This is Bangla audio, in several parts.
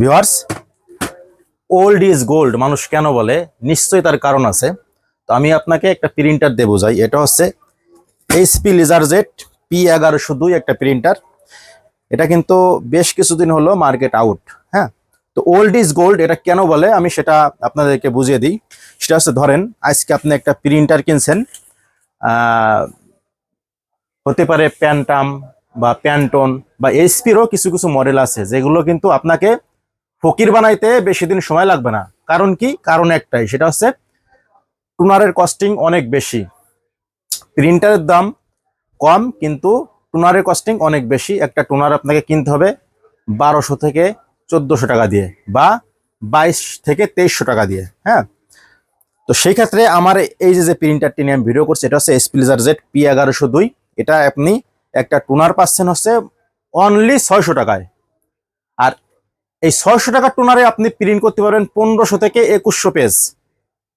ভিওয়ার্স ওল্ড ইজ গোল্ড মানুষ কেন বলে? নিশ্চয়ই তার কারণ আছে। তো আমি আপনাকে একটা প্রিন্টার দিয়ে বোঝাই। এটা হচ্ছে এইচপি লিজারজেট পি এগারোশো দুই একটা প্রিন্টার এটা কিন্তু বেশ কিছুদিন হলো মার্কেট আউট হ্যাঁ? তো ওল্ড ইজ গোল্ড এটা কেন বলে? আমি সেটা আপনাদেরকে বুঝিয়ে দিই। সেটা হচ্ছে ধরেন, আজকে আপনি একটা প্রিন্টার কিনছেন হতে পারে প্যান্টাম বা প্যান্টন বা এইচপিরও কিছু কিছু মডেল আছে, যেগুলো কিন্তু আপনাকে ফকির বানাইতে বেশি দিন সময় লাগবে না। কারণ কি? কারণ একটাই, সেটা হচ্ছে টুনারের কস্টিং অনেক বেশি। প্রিন্টারের দাম কম, কিন্তু টুনারের কস্টিং অনেক বেশি। একটা টুনার আপনাকে কিনতে হবে বারোশো থেকে চোদ্দোশো টাকা দিয়ে বা বাইশ থেকে তেইশশো টাকা দিয়ে হ্যাঁ? তো সেই ক্ষেত্রে আমার এই যে যে প্রিন্টারটি নিয়ে আমি ভিডিও করছি, এটা হচ্ছে এসপ্লিজার জেড পি এগারোশো দুই। এটা আপনি একটা টুনার পাচ্ছেন হচ্ছে অনলি ছয়শো টাকায়। আর এই ছয়শো টাকার টুনারে আপনি প্রিন্ট করতে পারবেন পনেরোশো থেকে একুশশো পেজ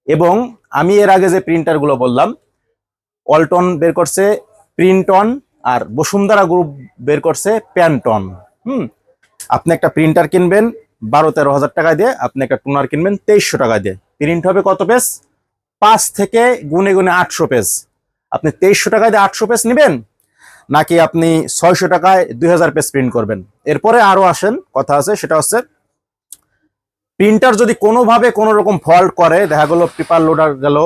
এবং আমি এর আগে যে প্রিন্টারগুলো বললাম অল্টন বের করছে প্রিন্টন আর বসুন্ধরা গ্রুপ বের করছে প্যান্টন হুম, আপনি একটা প্রিন্টার কিনবেন বারো তেরো হাজার টাকা দিয়ে, আপনি একটা টুনার কিনবেন তেইশশো টাকা দিয়ে। প্রিন্ট হবে কত পেজ পাঁচ থেকে গুনে গুনে আটশো পেজ আপনি তেইশশো টাকা দিয়ে আটশো পেজ নেবেন? নাকি আপনি ছয়শো টাকায় দুই হাজার পেজ প্রিন্ট করবেন। এরপরে আরও আসেন, কথা আছে, সেটা হচ্ছে প্রিন্টার যদি কোনোভাবে কোনো রকম ফল্ট করে, দেখা গেলো পেপার লোডার গেল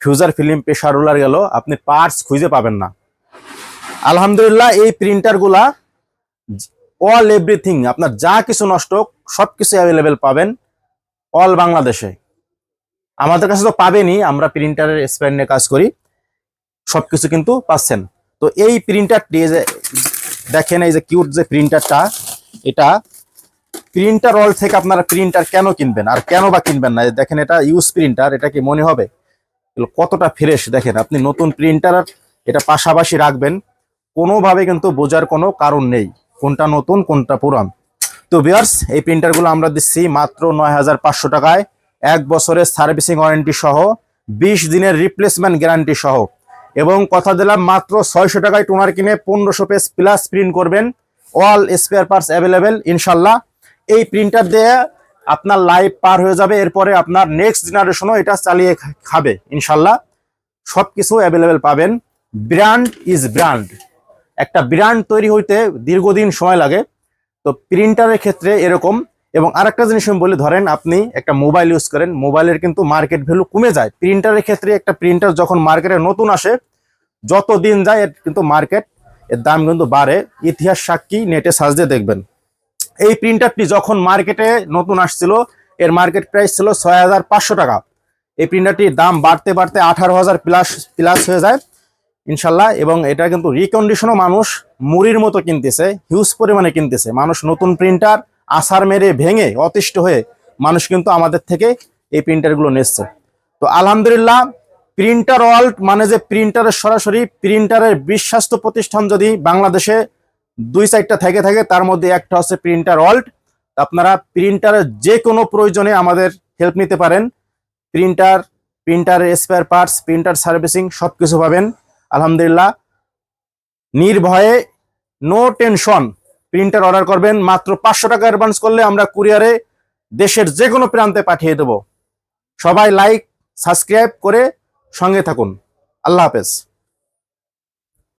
ফিউজার ফিল্ম প্রেশার রোলার গেল, আপনি পার্টস খুঁজে পাবেন না। আলহামদুলিল্লাহ, এই প্রিন্টারগুলা অল এভরিথিং আপনার যা কিছু নষ্ট সব কিছু অ্যাভেলেবেল পাবেন অল বাংলাদেশে। আমাদের কাছে তো পাবেনই, আমরা প্রিন্টারের স্প্যান নিয়ে কাজ করি, সবকিছু কিন্তু পাচ্ছেন। তো এই প্রিন্টারটি যে দেখেন এই যে কিউট যে প্রিন্টারটা এটা প্রিন্টার অল থেকে আপনারা প্রিন্টার কেন কিনবেন? আর কেন বা কিনবেন না? দেখেন এটা ইউজ প্রিন্টার এটা কি মনে হবে? কতটা ফ্রেশ দেখেন, আপনি নতুন প্রিন্টার এটা পাশাপাশি রাখবেন, কোনোভাবে কিন্তু বোঝার কোনো কারণ নেই, কোনটা নতুন, কোনটা পুরান। তো বিয়ার্স এই প্রিন্টারগুলো আমরা দিচ্ছি মাত্র নয় হাজার পাঁচশো টাকায়, এক বছরের সার্ভিসিং ওয়ারেন্টি সহ, বিশ দিনের রিপ্লেসমেন্ট গ্যারান্টি সহ। এবং কথা দিলাম মাত্র ছয়শো টাকায় টোনার কিনে পনেরোশো পেজ প্লাস প্রিন্ট করবেন। অল স্পেয়ার পার্টস অ্যাভেলেবেল ইনশাল্লাহ। এই প্রিন্টার দিয়ে আপনার লাইফ পার হয়ে যাবে, এরপরে আপনার নেক্সট জেনারেশনও এটা চালিয়ে খাবে, ইনশাল্লাহ। সব কিছু অ্যাভেলেবেল পাবেন। ব্র্যান্ড ইজ ব্র্যান্ড একটা ব্র্যান্ড তৈরি হইতে দীর্ঘদিন সময় লাগে। তো প্রিন্টারের ক্ষেত্রে এরকম। এবং আরেকটা জিনিস আমি বলি, ধরেন আপনি একটা মোবাইল ইউজ করেন মোবাইলের কিন্তু মার্কেট ভ্যালু কমে যায়। প্রিন্টারের ক্ষেত্রে একটা প্রিন্টার যখন মার্কেটে নতুন আসে যত দিন যায়, এর কিন্তু মার্কেট এর দাম কিন্তু বাড়ে। ইতিহাস সাক্ষী, নেটে সার্চ দিয়ে দেখবেন। এই প্রিন্টারটি যখন মার্কেটে নতুন আসছিল, এর মার্কেট প্রাইস ছিল ছয় হাজার পাঁচশো টাকা। এই প্রিন্টারটির দাম বাড়তে বাড়তে আঠারো হাজার প্লাস প্লাস হয়ে যায়, ইনশাল্লাহ। এবং এটা কিন্তু রিকন্ডিশনও মানুষ মুড়ির মতো কিনতেছে হিউজ পরিমাণে কিনতেছে। মানুষ নতুন প্রিন্টার আসার মেরে ভেঙে অতিষ্ঠ হয়ে মানুষ কিন্তু আমাদের থেকে এই প্রিন্টারগুলো নিচ্ছে। তো আলহামদুলিল্লাহ প্রিন্টার ওয়ার্ল্ড মানে যে প্রিন্টারের সরাসরি প্রিন্টারের বিশ্বাস্ত প্রতিষ্ঠান যদি বাংলাদেশে দুই সাইডটা থেকে থাকে, তার মধ্যে একটা হচ্ছে প্রিন্টার ওয়ার্ল্ড। আপনারা প্রিন্টারের যে কোনো প্রয়োজনে আমাদের হেল্প নিতে পারেন। প্রিন্টার, প্রিন্টারের স্পেয়ার পার্টস প্রিন্টার সার্ভিসিং সব কিছু পাবেন। আলহামদুলিল্লাহ। নির্ভয়ে নো টেনশন প্রিন্টার অর্ডার করবেন। মাত্র পাঁচশো টাকা অ্যাডভান্স করলে আমরা কুরিয়ারে দেশের যে কোনো প্রান্তে পাঠিয়ে দেব। সবাই লাইক সাবস্ক্রাইব করে সঙ্গে থাকুন। আল্লাহ হাফেজ।